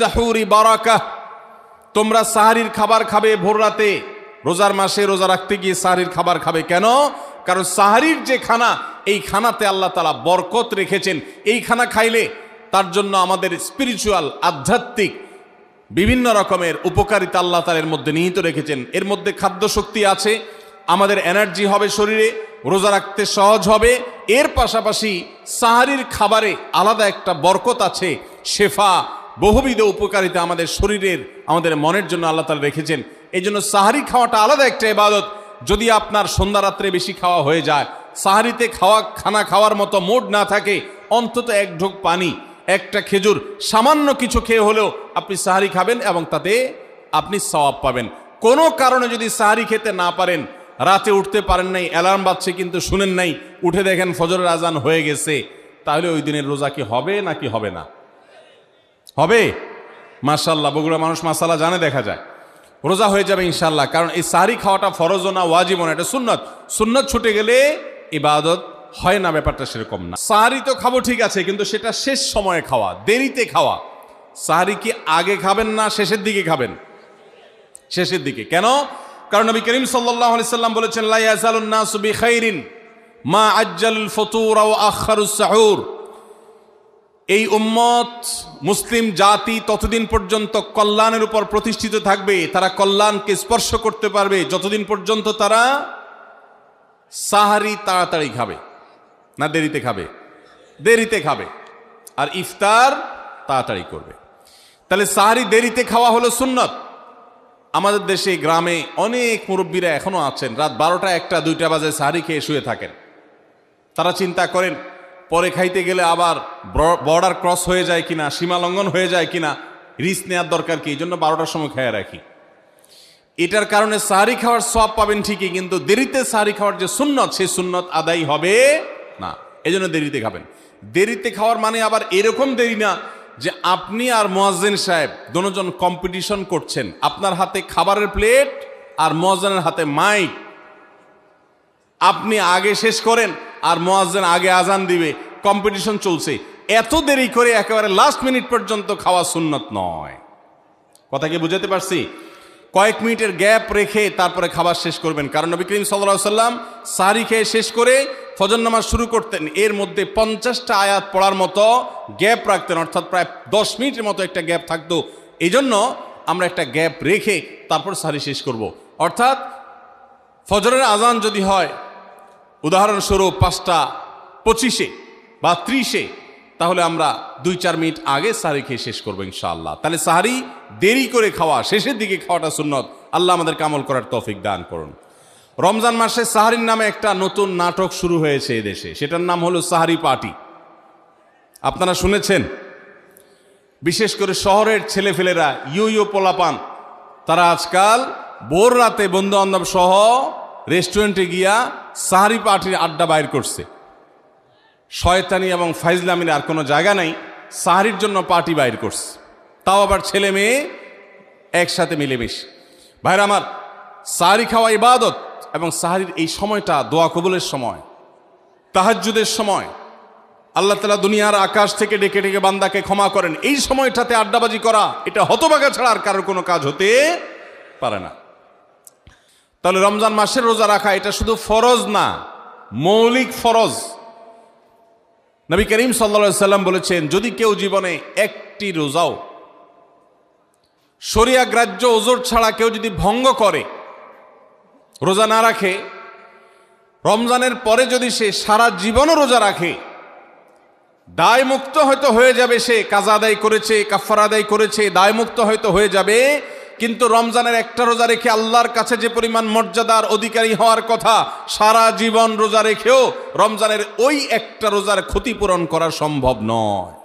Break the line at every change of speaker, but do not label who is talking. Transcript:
সাহুরি বারাকা তোমরা সাহারির খাবার খাবে ভোর রাতে, রোজার মাসে রোজা রাখতে গিয়ে সাহারির খাবার খাবে কেন? কারণ সাহারির যে খানা, এই খানাতে আল্লাহ তালা বরকত রেখেছেন। এই খানা খাইলে তার জন্য আমাদের স্পিরিচুয়াল আধ্যাত্মিক, বিভিন্ন রকমের উপকারিতা আল্লাহ তালের মধ্যে নিহিত রেখেছেন। এর মধ্যে খাদ্য শক্তি আছে, আমাদের এনার্জি হবে শরীরে, রোজা রাখতে সহজ হবে। এর পাশাপাশি সাহারির খাবারে আলাদা একটা বরকত আছে, শেফা বহুবিধ উপকারিতা আমাদের শরীরের, আমাদের মনের জন্য আল্লাহ তালা রেখেছেন। এই জন্য সাহারি খাওয়াটা আলাদা একটা ইবাদত। যদি আপনার সন্ধ্যা রাত্রে বেশি খাওয়া হয়ে যায়, সাহারিতে খাওয়া, খানা খাওয়ার মতো মোড না থাকে, অন্তত এক ঢোক পানি, একটা খেজুর, সামান্য কিছু খেয়ে হলেও আপনি সাহারি খাবেন এবং তাতে আপনি সওয়াব পাবেন। কোনো কারণে যদি সাহারি খেতে না পারেন, রাতে উঠতে পারেন নাই, অ্যালার্ম বাজছে কিন্তু শুনেন নাই, উঠে দেখেন ফজরের আজান হয়ে গেছে, তাহলে ওই দিনের রোজা কি হবে নাকি হবে না? হবে? মাশাল্লাহ বগুড়া মানুষ মাসালা জানে, দেখা যায়। রোজা হয়ে যাবে ইনশাল্লাহ কারণ এই সারি খাওয়াটা ফরজ না ওয়াজিব না, এটা সুন্নত। সুন্নত ছুটে গেলে ইবাদত হয় না, ব্যাপারটা সেরকম না। সাহারি তো খাব ঠিক আছে, কিন্তু সেটা শেষ সময়ে খাওয়া, দেরিতে খাওয়া। সাহারি কি আগে খাবেন না শেষের দিকে খাবেন? শেষের দিকে। কেন? কারণ নবী করিম সাল্লাম বলেছেন লাইয়াজালুন্নাসু বিখাইরিন মা আজ্জালুল ফতুর আখারুস সাহুর। এই উম্মত মুসলিম জাতি ততদিন পর্যন্ত কল্যাণের উপর প্রতিষ্ঠিত থাকবে, তারা কল্যাণকে স্পর্শ করতে পারবে। যতদিন পর্যন্ত তারা সাহারি তাড়াতাড়ি খাবে, না দেরিতে খাবে দেরিতে খাবে, আর ইফতার তাড়াতাড়ি করবে। তাহলে সাহারি দেরিতে খাওয়া হলো সুন্নত। আমাদের দেশে, গ্রামে অনেক মুরব্বীরা এখনও আছেন, রাত বারোটা একটা, দুইটা বাজে সাহারি খেয়ে শুয়ে থাকেন। তারা চিন্তা করেন পরে খাইতে গেলে আবার বর্ডার ক্রস হয়ে যায় কিনা, সীমা লঙ্ঘন হয়ে যায় কিনা, রিস্ক নেওয়ার দরকার কি? এই জন্য বারোটার সময় খেয়ে রাখি। এটার কারণে সাহারি খাওয়ার সব পাবেন ঠিকই, কিন্তু দেরিতে সাহারি খাওয়ার যে সুন্নত সেই সুন্নত আদায় হবে না। এই জন্য দেরিতে খাবেন। দেরিতে খাওয়ার মানে আবার এরকম দেরি না যে আপনি আর মোয়াজ্জেন সাহেব দুজন কম্পিটিশন করছেন। আপনার হাতে খাবারের প্লেট আর মোয়াজ্জেনের হাতে মাইক আপনি আগে শেষ করেন আর মোয়াজ্জেন আগে আজান দিবে কম্পিটিশন চলছে। এত দেরি করে একেবারে লাস্ট মিনিট পর্যন্ত খাওয়া সুন্নত নয়। কথা কি বুঝাতে পারছি? কয়েক মিনিটের গ্যাপ রেখে তারপরে খাবার শেষ করবেন। কারণ নবী করিম সাল্লাহ সাল্লাম সারি খেয়ে শেষ করে ফজর নামাজ শুরু করতেন। এর মধ্যে পঞ্চাশটা আয়াত পড়ার মতো গ্যাপ রাখতেন। অর্থাৎ প্রায় দশ মিনিটের মতো একটা গ্যাপ থাকতো। এই জন্য আমরা একটা গ্যাপ রেখে তারপর সারি শেষ করব। অর্থাৎ ফজরের আজান যদি হয় উদাহরণস্বরূপ পাঁচটা পঁচিশে বা ত্রিশে, তাহলে আমরা দুই চার মিনিট আগে সাহারি খেয়ে শেষ করব ইনশাআল্লাহ। তাহলে সাহারি দেরি করে খাওয়া, শেষের দিকে খাওয়াটা সুন্নত। আল্লাহ আমাদের কামল করার তৌফিক দান করুন। রমজান মাসে সাহারির নামে একটা নতুন নাটক শুরু হয়েছে এদেশে সেটার নাম হলো সাহারি পার্টি। আপনারা শুনেছেন? বিশেষ করে শহরের ছেলেফেলেরা ইউ ইউ পোলাপান। তারা আজকাল ভোর রাতে বন্ধু বান্ধব সহ রেস্টুরেন্টে গিয়া সাহারি পার্টির আড্ডা বাইর করছে। শয়তানি এবং ফাইজলামির আর কোনো জায়গা নাই, সাহারির জন্য পার্টি বাইর করছে। তাও আবার ছেলে মেয়ে একসাথে মিলেমিশে। ভাইরা আমার, সাহারি খাওয়া ইবাদত এবং সাহারির এই সময়টা দোয়া কবুলের সময়, তাহাজ্জুদের সময়। আল্লাহ তালা দুনিয়ার আকাশ থেকে ডেকে ডেকে বান্দাকে ক্ষমা করেন। এই সময়টাতে আড্ডাবাজি করা, এটা হতবাগা ছাড়া আর কারোর কোনো কাজ হতে পারে না। তাহলে রমজান মাসের রোজা রাখা, এটা শুধু ফরজ না, মৌলিক ফরজ। নবী করিম সাল্লা সাল্লাম বলেছেন, যদি কেউ জীবনে একটি রোজাও, শরিয়া গ্রাহ্য ওজোর ছাড়া কেউ যদি ভঙ্গ করে, রোজা না রাখে, রমজানের পরে যদি সে সারা জীবনও রোজা রাখে দায় মুক্ত হয়তো হয়ে যাবে সে, কাজা আদায় করেছে কাফার আদায় করেছে দায় মুক্ত হয়তো হয়ে যাবে কিন্তু রমজানের একটা রোজা রেখে আল্লাহর কাছে যে পরিমাণ মর্যাদার অধিকারী হওয়ার কথা, সারা জীবন রোজা রেখেও রমজানের ওই একটা রোজার ক্ষতিপূরণ করা সম্ভব নয়।